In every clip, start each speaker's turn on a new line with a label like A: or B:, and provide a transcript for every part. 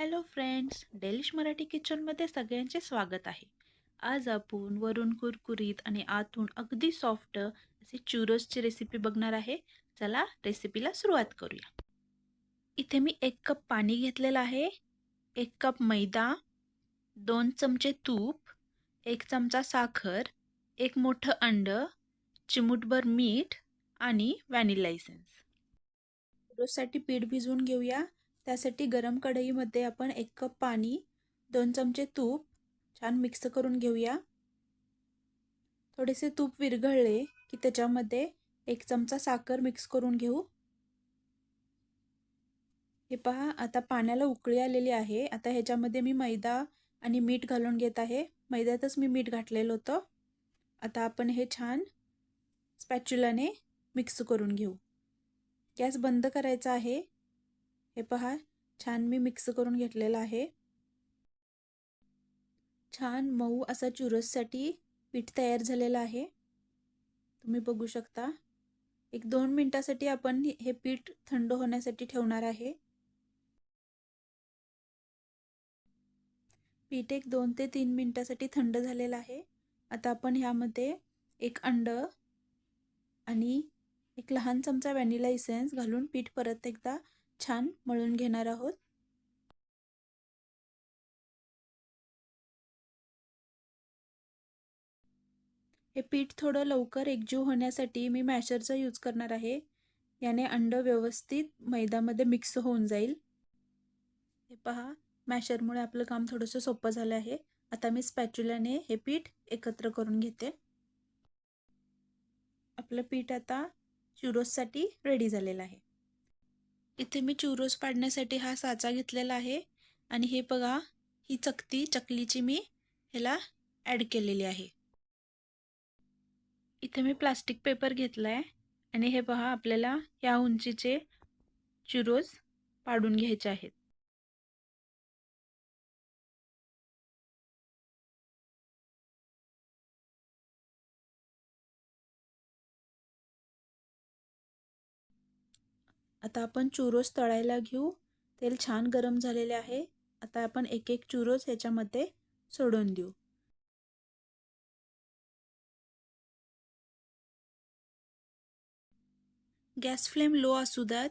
A: Hello friends delish Marathi किचनमध्ये सगळ्यांचे स्वागत आहे. आज आपण वरून कुरकुरीत आणि आतून अगदी सॉफ्ट असे चुरोसची रेसिपी बघणार आहे. चला रेसिपीला सुरुवात करूया. इथे मी एक कप पाणी घेतलेलं आहे एक कप मैदा दोन चमचे तूप एक चमचा साखर एक मोठं अंड चिमूटभर मीठ आणि व्हॅनिला इसेन्स चुरोससाठी पीठ भिजवून घेऊया. त्यासाठी गरम कढईमध्ये आपण एक कप पाणी दोन चमचे तूप छान मिक्स करून घेऊया. थोडेसे तूप विरघळले की त्याच्यामध्ये एक चमचा साखर मिक्स करून घेऊ. हे पहा आता पाण्याला उकळी आलेली आहे. आता ह्याच्यामध्ये मी मैदा आणि मीठ घालून घेत आहे. मैद्यातच मी मीठ घातलेलं होतं. आता आपण हे छान स्पॅच्युलाने मिक्स करून घेऊ. गॅस बंद करायचा आहे. हे पहा छान मी मिक्स करून घेतलेलं आहे. छान मऊ असा चुरससाठी पीठ तयार झालेलं आहे. तुम्ही बघू शकता. एक दोन मिनटासाठी आपण हे पीठ थंड होण्यासाठी ठेवणार आहे. पीठ एक दोन ते तीन मिनटासाठी थंड झालेलं आहे. आता आपण ह्यामध्ये एक अंड आणि एक लहान चमचा व्हॅनिला इसेन्स घालून पीठ परत एकदा छान मळून घेणार आहोत. हे पीठ थोडं लवकर एकजीव होण्यासाठी मी मॅशरचा यूज करणार आहे. याने अंड व्यवस्थित मैदामध्ये मिक्स होऊन जाईल. हे पहा मॅशरमुळे आपलं काम थोडंसं सोपं झालं आहे. आता मी स्पॅच्युलाने हे पीठ एकत्र करून घेते. आपलं पीठ आता चुरोससाठी रेडी झालेलं आहे. इथे मी चुरोस पाडण्यासाठी हा साचा घेतलेला आहे. आणि हे बघा ही चकती चकलीची मी ह्याला ॲड केलेली आहे. इथे मी प्लास्टिक पेपर घेतला आहे आणि हे पहा आपल्याला या उंचीचे चुरोस पाडून घ्यायचे आहेत. आता आपण चुरोस तळायला घेऊ. तेल छान गरम झालेले आहे. आता आपण एक एक चुरोस ह्याच्यामध्ये सोडून देऊ. गॅस फ्लेम लो असू द्यात.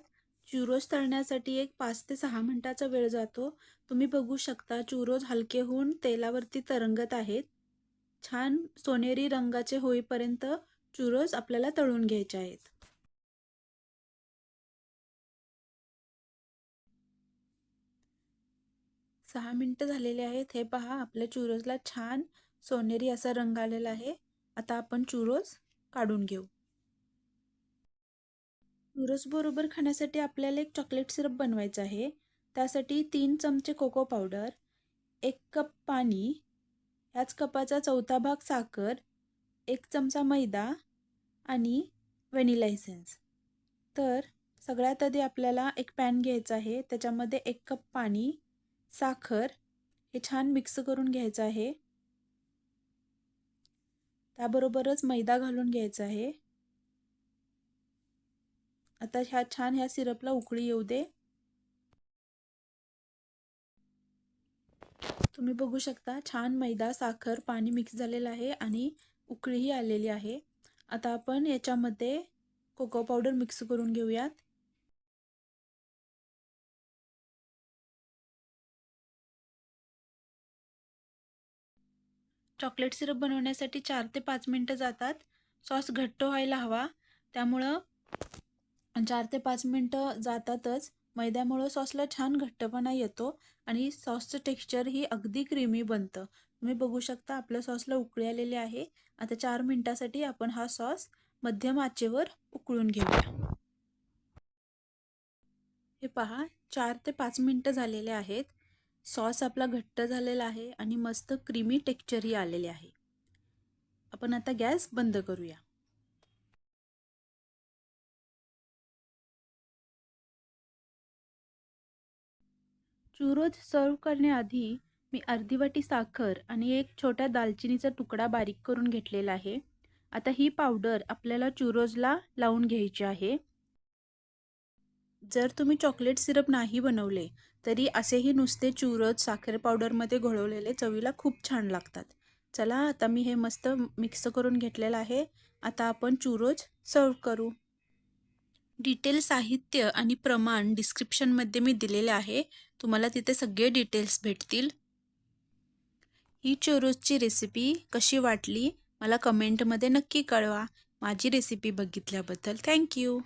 A: चुरोस तळण्यासाठी एक पाच ते सहा मिनटाचा वेळ जातो. तुम्ही बघू शकता चुरोस हलके होऊन तेलावरती तरंगत आहेत. छान सोनेरी रंगाचे होईपर्यंत चुरोस आपल्याला तळून घ्यायचे आहेत. सहा मिनटं झालेले आहेत. हे पहा आपल्या चुरोजला छान सोनेरी असा रंग आलेला आहे. आता आपण चुरोज काढून घेऊ. चुरोज बरोबर खाण्यासाठी आपल्याला एक चॉकलेट सिरप बनवायचा आहे. त्यासाठी तीन चमचे कोको पावडर एक कप पाणी ह्याच कपाचा चौथा भाग साखर एक चमचा मैदा आणि व्हॅनिला इसेन्स तर सगळ्यात आधी आपल्याला एक पॅन घ्यायचा आहे. त्याच्यामध्ये एक कप पाणी साखर हे छान मिक्स करून घ्यायचं आहे. त्याबरोबरच मैदा घालून घ्यायचा आहे. आता ह्या छान ह्या सिरपला उकळी येऊ दे. तुम्ही बघू शकता छान मैदा साखर पाणी मिक्स झालेलं आहे आणि उकळीही आलेली आहे. आता आपण याच्यामध्ये कोको पावडर मिक्स करून घेऊयात. चॉकलेट सिरप बनवण्यासाठी चार ते पाच मिनटं जातात. सॉस घट्ट व्हायला हवा. त्यामुळं चार ते पाच मिनटं जातातच. मैद्यामुळं सॉसला छान घट्टपणा येतो आणि सॉसचं टेक्स्चर ही अगदी क्रीमी बनतं. तुम्ही बघू शकता आपल्या सॉसला उकळी आलेली आहे. आता चार मिनटासाठी आपण हा सॉस मध्यम आचेवर उकळून घेऊया. हे पहा चार ते पाच मिनटं झालेले आहेत. सॉस आपला घट्ट झालेला आहे आणि मस्त क्रीमी टेक्स्चरही आलेले आहे. आपण आता गॅस बंद करूया. चुरोज सर्व करण्याआधी मी अर्धी वाटी साखर आणि एक छोट्या दालचिनीचा तुकडा बारीक करून घेतलेला आहे. आता ही पावडर आपल्याला चुरोजला लावून घ्यायची आहे. जर तुम्ही चॉकलेट सिरप नाही बनवले तरी असेही नुसते चुरत साखर पावडरमध्ये घोळवलेले चवीला खूप छान लागतात. चला आता मी हे मस्त मिक्स करून घेतलेलं आहे. आता आपण चुरोज सर्व करू. डिटेल साहित्य आणि प्रमाण डिस्क्रिप्शनमध्ये मी दिलेले आहे. तुम्हाला तिथे सगळे डिटेल्स भेटतील. ही चुरोजची रेसिपी कशी वाटली मला कमेंटमध्ये नक्की कळवा. माझी रेसिपी बघितल्याबद्दल थँक्यू